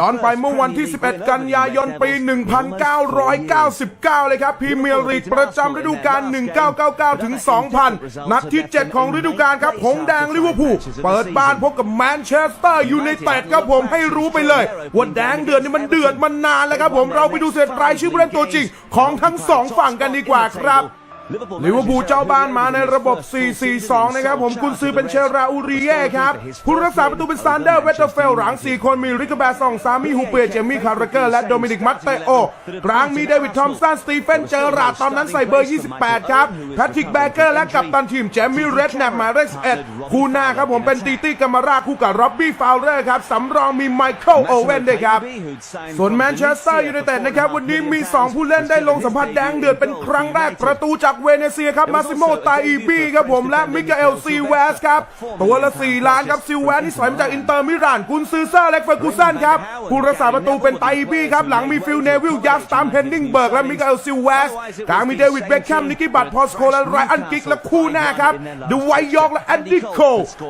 ย้อนไปเมื่อวันที่ 11 กันยายน ปี 1999 เลยครับพรีเมียร์ลีกประจำฤดูกาล 1999 ถึง 2000 นัดที่ 7 ของฤดูกาลครับ หงส์แดงลิเวอร์พูล เปิดบ้านพบกับแมนเชสเตอร์ยูไนเต็ดครับผมให้รู้ไปเลยว่าแดงเดือดนี่มันเดือดมานานแล้วครับผม เราไปดูเสร็จรายชื่อผู้เล่นตัวจริงของทั้งสองฝั่งกันดีกว่าครับ ลิเวอร์พูลเจ้าบ้านมาในระบบ 4-4-2 นะครับ ผมกุนซือเป็นเชราอูริเย่ครับ ผู้รักษาประตูเป็นซานเดอร์เวตเตอร์เฟล หลัง 4 คนมีริกาแบร์ซอง ซามิฮูเปียเจมี่ คาร์เกอร์ และโดมินิก มัตเตโอ กลางมีเดวิด ทอมสัน สตีเฟน เจอราร์ดตอนนั้นใส่เบอร์ 28 ครับ แพทริก แบเกอร์ และกัปตันทีม เจมี่ เรดแนปหมายเลข11คู่หน้าครับผมเป็นตีตี้กัมมาราคู่กับร็อบบี้ ฟาวเลอร์ ครับ สำรองมีไมเคิล โอเว่นด้วยครับ ส่วนแมนเชสเตอร์ยูไนเต็ดนะครับ วันนี้มี 2 ผู้เล่นได้ลงสัมผัสแดงเดือดเป็นครั้งแรก ประตูจากเวเนเซียครับมาซิโมตาอีบีครับผมและมิกาเอลซีเวสครับตัวละ 4 ล้านครับซิเวสนี่สอยมาจากอินเตอร์มิรานกุนซือเซอร์เล็กเฟอร์กูสันครับผู้รักษาประตูเป็นตาอีบีครับหลังมีฟิลเนวิลยัสตามเฮนนิงเบิร์กและมิกาเอลซิเวสกลางมีเดวิดเบคแคมนิกกี้บัตพอสโคและไรอันกิกและคู่หน้าครับดูไวยยอกและแอนดี้โค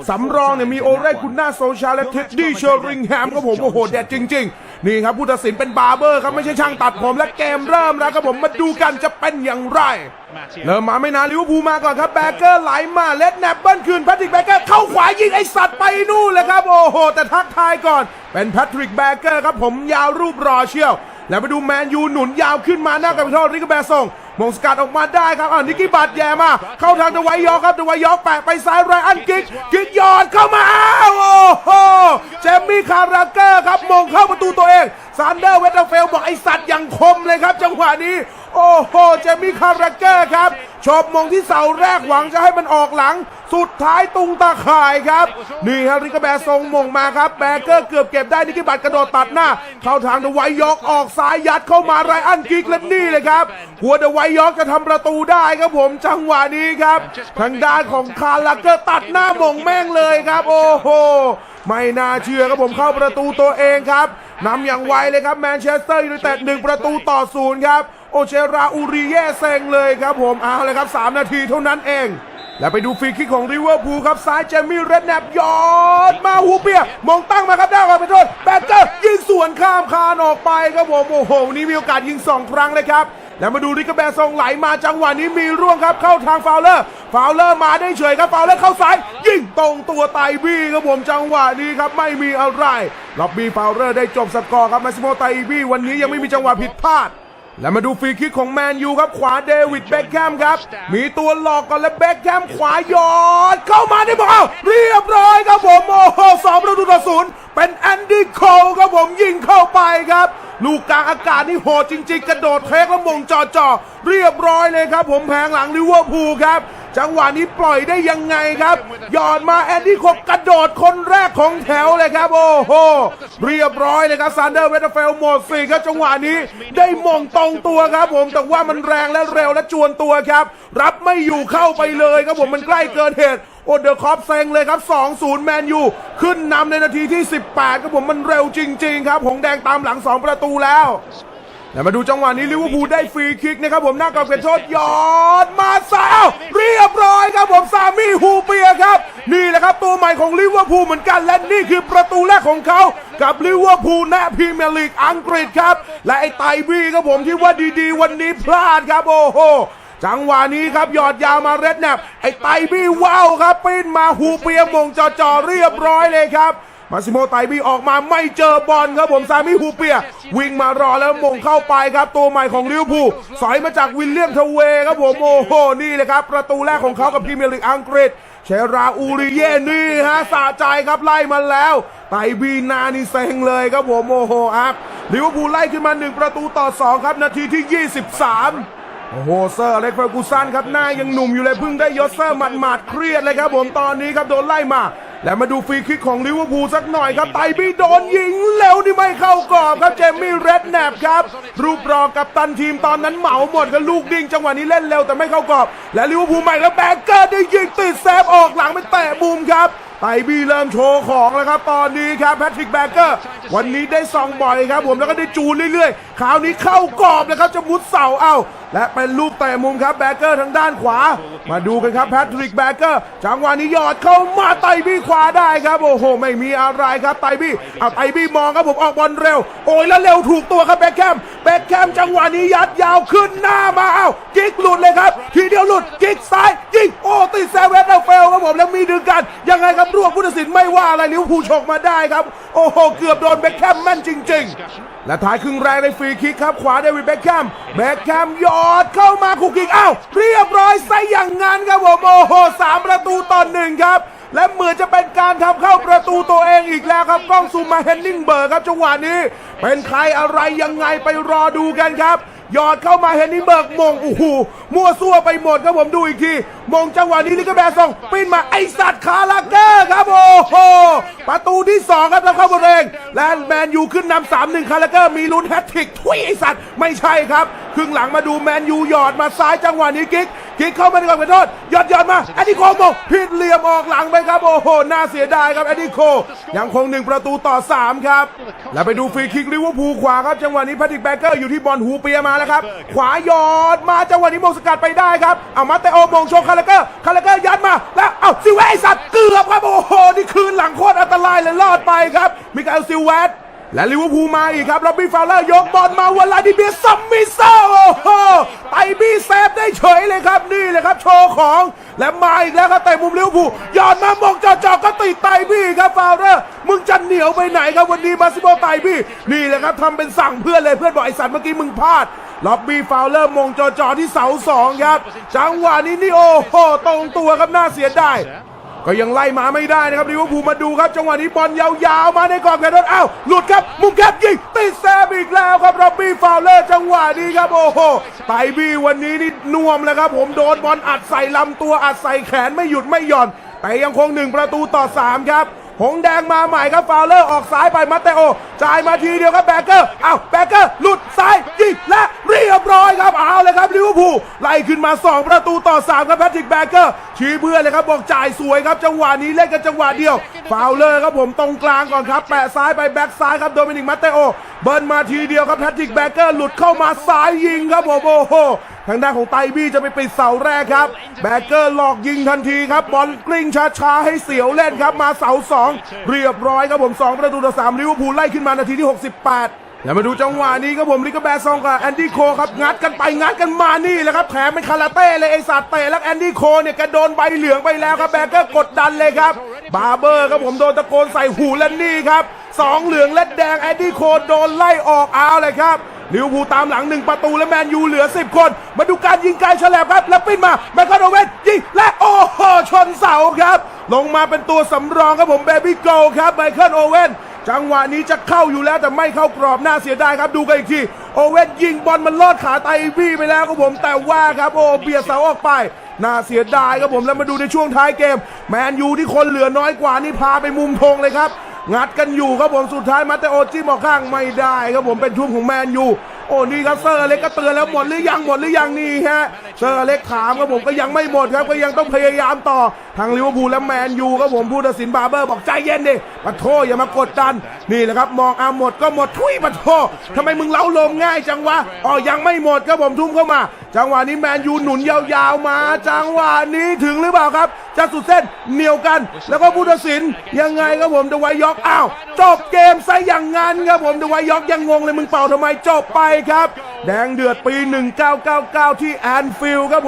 สำรองเนี่ยมีโอเรกุนนาโซชาและเท็ดดี้เชอริงแฮมครับผมโอ้โหเด็ดจริง ๆ นี่ครับผู้ตัดสินเป็นบาร์เบอร์ครับไม่ใช่ช่างตัดผมและเกมเริ่มแล้วครับผมมาดูกันจะเป็นอย่างไร เริ่มมาไม่นานลิเวอร์พูลมาก่อนครับแบเกอร์ไหลมาเล็ดแนบเบิ้ลคืนแพทริกแบเกอร์เข้าขวายิงไอสัตว์ไปนู่นเลยครับโอ้โห แต่ทักทายก่อนเป็นแพทริกแบเกอร์ครับผมยาวรูปรอเชียว แล้วมาดูแมนยูหนุนยาวขึ้นมาหน้ากับโทษริกาแบร์ส่ง มงสกัดออกมาได้ครับอ่านิกกี้บัตแย่มา เข้าทางเดวายยอครับเดวายยอแปะไปซ้ายไรอันกิกกิกยอดเข้ามาอ้าวโอ้โหเจมมี่คาราเกอร์ครับมงเข้าประตูตัวเองซานเดอร์เวตเตอร์เฟลบอกไอสัตว์อย่างคมเลยครับ จังหวะนี้โอ้โหเจมี่คาราเกอร์ครับชอบมงที่เสาแรกหวังจะให้มันออกหลัง สุดท้ายตุงตาข่ายครับ นี่ครับริกาแบร์ทรงมงมาครับแบเกอร์เกือบเก็บได้นิกกี้บัตกระโดดตัดหน้า เข้าทางเดวายยอกออกซ้ายยัดเข้ามาไรอันกิกและนี่เลยครับ หัวเดวายยอกจะทำประตูได้ครับผมจังหวะนี้ครับ ทางด้านของคาราเกอร์ตัดหน้ามงแม่งเลยครับ โอ้โหไม่น่าเชื่อครับผมเข้าประตูตัวเองครับนำอย่างไวเลยครับแมนเชสเตอร์ยูไนเต็ดหนึ่งประตูต่อศูนย์ครับ โอเชราอูริเย่เซงเลยครับผมเอาเลยครับ 3 นาทีเท่านั้นเอง แล้วไปดูฟรีคิกของริเวอร์พูลครับ ซ้ายเจมี่เรดแนบยอดมาฮูเปีย มองตั้งมาครับได้ก่อนไปโทษแบตเตอร์ยิงสวนข้ามคานออกไปครับผมโอ้โหนี่มีโอกาสยิง 2 ครั้งเลยครับแล้วมาดูริกาแบร์ทรงไหลมาจังหวะนี้มีร่วงครับเข้าทางฟาวเลอร์ ฟาวเลอร์มาได้เฉยครับฟาวเลอร์เข้าซ้าย ยิงตรงตัวไตบี้ครับผมจังหวะนี้ครับไม่มีอะไรล็อบบี้ฟาวเลอร์ได้จบสกอร์ครับมาซิโมไตบี้วันนี้ยังไม่มีจังหวะผิดพลาด แล้วมาดูฟรีคิกของแมนยูครับ ขวาเดวิดเบคแฮมครับ มีตัวหลอกก่อนแล้วเบคแฮมขวายอด เข้ามาได้บอกเอาเรียบร้อยครับผมโอ้โหสองประตูต่อศูนย์เป็นแอนดี้โคลครับผมยิงเข้าไปครับ ลูกกลางอากาศนี่โหดจริง ๆ กระโดดเทคแล้วมงจ่อจ่อๆเรียบร้อยเลยครับผมแพงหลังลิเวอร์พูลครับ จังหวะนี้ปล่อยได้ยังไงครับ หยอดมาแอนดี้โคลกระโดดคนแรกของแถวเลยครับ โอ้โห เรียบร้อยเลยครับซานเดอร์เวตเฟลหมดสี่ครับจังหวะนี้ได้มงตรงตัวครับผมแต่ว่ามันแรงและเร็วและจวนตัวครับ รับไม่อยู่เข้าไปเลยครับผมมันใกล้เกินเหตุโอเดอร์คอปเซ็งเลยครับ 2-0 แมนยู ขึ้นนำในนาทีที่ 18 ครับผมมันเร็วจริง ๆ ครับ หงแดงตามหลัง 2 ประตูแล้ว แล้วมาดูจังหวะนี้ลิเวอร์พูลได้ฟรีคิกนะครับผมหน้ากรอบเขตโทษยอดมาซาลเรียบร้อยครับผมซามี่ฮูเปียครับ นี่แหละครับตัวใหม่ของลิเวอร์พูลเหมือนกันและนี่คือประตูแรกของเขากับลิเวอร์พูลในพรีเมียร์ลีกอังกฤษครับ และไอ้ไตบี้ครับผมที่ว่าดีๆ วันนี้พลาดครับโอ้โหจังหวะนี้ครับหยอดยาวมาเรดแนบไอ้ไตบี้ว้าวครับปิ้นมาฮูเปียมงจ่อๆเรียบร้อยเลยครับ มาซิโมไตบี้ออกมาไม่เจอบอลครับผมซามิฮูเปีย วิ่งมารอแล้วมงเข้าไปครับ ตัวใหม่ของลิเวอร์พูลสอยมาจากวิลเลียมทเวครับผมโอ้โหนี่เลยครับ ประตูแรกของเขากับพรีเมียร์ลีกอังกฤษเชราอูริเย่นี่ฮะสะใจครับไล่มาแล้วไตบีนานี่เซ็งเลยครับผมโอ้โหอัพลิเวอร์พูลไล่ขึ้นมา 1 ประตูต่อ 2 ครับ นาทีที่ 23โอ้โหเซอร์อเล็กเฟอร์กูสันครับหน้ายังหนุ่มอยู่เลยเพิ่งได้ยศเซอร์หมัดๆเครียดเลยครับผมตอนนี้ครับโดนไล่มา แล้วมาดูฟรีคิกของลิเวอร์พูลสักหน่อยครับไตบี้โดนยิงเร็วนี่ไม่เข้ากรอบครับเจมี่เรดแนบครับ รูปรอกับตันทีมตอนนั้นเหมาหมดกับลูกดิ้งจังหวะนี้เล่นเร็วแต่ไม่เข้ากรอบ และลิเวอร์พูลใหม่แล้วแบงเกอร์ได้ยิงติดเซฟออกหลังไปแตะมุมครับไตบี้เริ่มโชว์ของแล้วครับตอนนี้ครับแพทริกแบเกอร์วันนี้ได้ซองบ่อยครับผมแล้วก็ได้จูนเรื่อยๆคราวนี้เข้ากรอบแล้วครับจะมุดเสาเอ้า และเป็นลูกเตะมุมครับแบเกอร์ทางด้านขวา มาดูกันครับแพทริกแบเกอร์จังหวะนี้หยอดเข้ามาไตบี้ขวาได้ครับโอ้โหไม่มีอะไรครับไตบี้เอาไตบี้มองครับผมออกบอลเร็ว โอ้ยแล้วเร็วถูกตัวครับแบ็คแคมแบ็คแคมจังหวะนี้ยัดยาวขึ้นหน้ามาเอ้ากิ๊กหลุดเลยครับ ทีเดียวหลุดกิ๊กซ้ายยิงโอ้ติดแซเวสแล้วเฟลครับผมแล้วมีดึงกัน ยังไงครับรวบผู้ตัดสินไม่ว่าอะไรลิเวอร์พูลฉกมาได้ครับ โอ้โหเกือบโดนแบ็คแคมแม่นจริง ๆ และท้ายครึ่งแรกในฟรีคิกครับขวาเดวิดแบ็คแคมแบ็คแคมหยออดเข้ามาคุกกิกอ้าวเรียบร้อยซะอย่างงั้นครับผมโอ้โหสามประตูต่อหนึ่งครับ และเหมือนจะเป็นการทำเข้าประตูตัวเองอีกแล้วครับกล้องซูมมาเฮนนิงเบิร์กครับจังหวะนี้ เป็นใครอะไรยังไงไปรอดูกันครับ หยอดเข้ามาเฮนนิเบิร์กมงโอ้โหมั่วซั่วไปหมดครับผมดูอีกทีมงจังหวะนี้ลิกแบร์ซองปิ้นมาไอสัตว์คาราเกอร์ครับโอ้โหประตูที่สองครับแล้วเข้าบอลเองและแมนยูขึ้นนำสามหนึ่งคาราเกอร์มีลุ้นแฮตทริกทุยไอสัตว์ไม่ใช่ครับครึ่งหลังมาดูแมนยูหยอดมาซ้ายจังหวะนี้กิ๊ก กิกเข้ามาในกรอบขอโทษยอดยอดมาแอดดิโคโมผิดเหลี่ยมออกหลังไปครับ โอ้โห น่าเสียดายครับแอดดิโค ยังคงหนึ่งประตูต่อ 3 ครับ แล้วไปดูฟรีคิกลิเวอร์พูลขวาครับ จังหวะนี้แพทริกแบเกอร์อยู่ที่บอลหูเปียมาแล้วครับ ขวายอดมาจังหวะนี้มงสกัดไปได้ครับ เอามาเตโอมงโชคาราเกอร์คาราเกอร์ยัดมา แล้วเอาซิเวสไอ้สัตว์เกือบครับโอ้โหนี่คืนหลังโคตรอันตรายเลยรอดไปครับมิกาเอลซิเวส และลิเวอร์พูลมาอีกครับล็อบบี้ฟาวเลอร์ยกบอลมาวลาดิเมียซัมมิเซอร์โอ้โหไตบี้เซฟได้เฉยเลยครับนี่เลยครับโชว์ของและมาอีกแล้วครับแต่มุมลิเวอร์พูลย้อนมามองจ่อก็ติดไตบี้ครับฟาวเลอร์มึงจะเหนียวไปไหนครับวันนี้มาซิโบไตบี้นี่แหละครับทำเป็นสั่งเพื่อนเลยเพื่อนบอกไอสัตว์เมื่อกี้มึงพลาดล็อบบี้ฟาวเลอร์มงจ่อที่เสาสองครับจังหวะนี้นี่โอ้โหตรงตัวครับน่าเสียดาย ก็ยังไล่มาไม่ได้นะครับลิเวอร์พูลมาดูครับ จังหวะนี้บอลยาวๆ มาในกรอบแขนรถอ้าวหลุดครับ มุมแคบยิงติดแซมอีกแล้วครับร็อบบี้ฟาวเลอร์จังหวะนี้ครับ โอ้โหไตบี้วันนี้นี่น่วมแล้วครับ ผมโดนบอลอัดใส่ลำตัวอัดใส่แขนไม่หยุดไม่หย่อน แต่ยังคงหนึ่งประตูต่อ3ครับหงแดงมาใหม่ครับฟาวเลอร์ออกซ้ายไปมาเตโอจ่ายมาทีเดียวครับแบกเกอร์อ้าวแบกเกอร์หลุดซ้ายยิงและ เรียบร้อยครับเอาเลยครับลิเวอร์พูลไล่ขึ้นมา 2 ประตูต่อ 3 ครับแพทริกแบเกอร์ชี้เพื่อนเลยครับบอกจ่ายสวยครับจังหวะนี้เล่นกันจังหวะเดียวฟาวเลอร์ครับผมตรงกลางก่อนครับแปะซ้ายไปแบ็กซ้ายครับโดมินิกมาเตโอเบิร์นมาทีเดียวครับแพทริกแบเกอร์หลุดเข้ามาซ้ายยิงครับโอ้โหทางด้านของไตบี้จะไปปิดเสาแรกครับ แบกเกอร์หลอกยิงทันทีครับ บอลกลิ้งช้าๆให้เสียวเล่นครับ มาเสาสองเรียบร้อยครับผม 2 ประตูต่อ3ลิเวอร์พูลไล่ขึ้นมานาทีที่ 68 แล้วมาดูจังหวะนี้ครับผมลิกาแบร์ซองกับแอนดี้โคครับงัดกันไปงัดกันมานี่แหละครับแถมเป็นคาราเต้เลยไอสัตว์เตะแล้วแอนดี้โคเนี่ยแกโดนใบเหลืองไปแล้วครับแบกเกอร์กดดันเลยครับบาร์เบอร์ครับผมโดนตะโกนใส่หูและนี่ครับสองเหลืองและแดงแอนดี้โคโดนไล่ออกเอาเลยครับลิวพูตามหลังหนึ่งประตูและแมนยูเหลือ 10 คน มาดูการยิงไกลฉลับครับ แล้วปิ้นมาแมคคาโดเวนยิงและโอ้โหชนเสาครับ ลงมาเป็นตัวสำรองครับผมเบบี้โกครับไมเคิลโอเว่น จังหวะนี้จะเข้าอยู่แล้วแต่ไม่เข้ากรอบน่าเสียดายครับดูกันอีกที โอเว่นยิงบอลมันลอดขาไตวี่ไปแล้วครับผมแต่ว่าครับโอเบียดเสาออกไปน่าเสียดายครับผมแล้วมาดูในช่วงท้ายเกม แมนยูที่คนเหลือน้อยกว่านี่พาไปมุมธงเลยครับ งัดกันอยู่ครับผมสุดท้ายมาเตโอจิ้มออกข้างไม่ได้ครับผมเป็นช่วงของแมนยูโอ้นี่ครับเซอร์เล็กก็เตือนแล้วหมดหรือยังหมดหรือยังนี่ฮะ เซอร์อเล็กถามครับผมก็ยังไม่หมดครับก็ยังต้องพยายามต่อทางลิเวอร์พูลและแมนยูครับผมผู้ตัดสินบาร์เบอร์บอกใจเย็นดิปะโทอย่ามากดดัน นี่แหละครับมองอาหมดก็หมดทุยปะโททำไมมึงเล้าลมง่ายจังวะอ๋อยังไม่หมดครับผมทุ่มเข้ามา จังหวะนี้แมนยูหนุนยาวๆมา จังหวะนี้ถึงหรือเปล่าครับจะสุดเส้นเหนียวกัน แล้วก็ผู้ตัดสินยังไงครับผมเดวายยอกอ้าวจบเกมซะอย่างงั้นครับผมเดวายยอกยังงงเลยมึงเป่าทำไมจบไปครับ แดงเดือดปี 1999 ที่แอนฟิลด์ครับผม